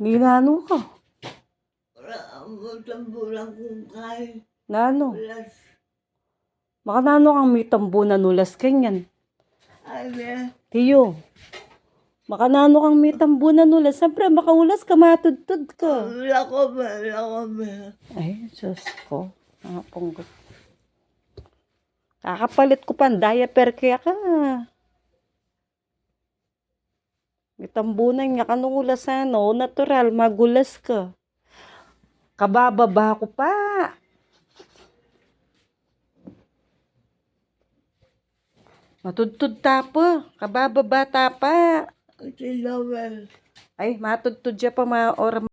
Ginano ka. Tambulang kung kain. Nano. Plus, Maka nano kang may tambo na nulas kanyan. ano, Tiyo. Maka nano kang may tambo na. Siyempre, makaulas ka, matudtod ka. wala ko wala ko ba. Ay, Diyos ko. Mga punggot. Kakapalit ko pa ang diaper kaya ka. Tambunan nga kanulas ano, natural, magulas ka. Kabababa ko pa. Matudtud tapa, kabababa tapa. Kasi lawal. Ay, matudtud siya pa mga oras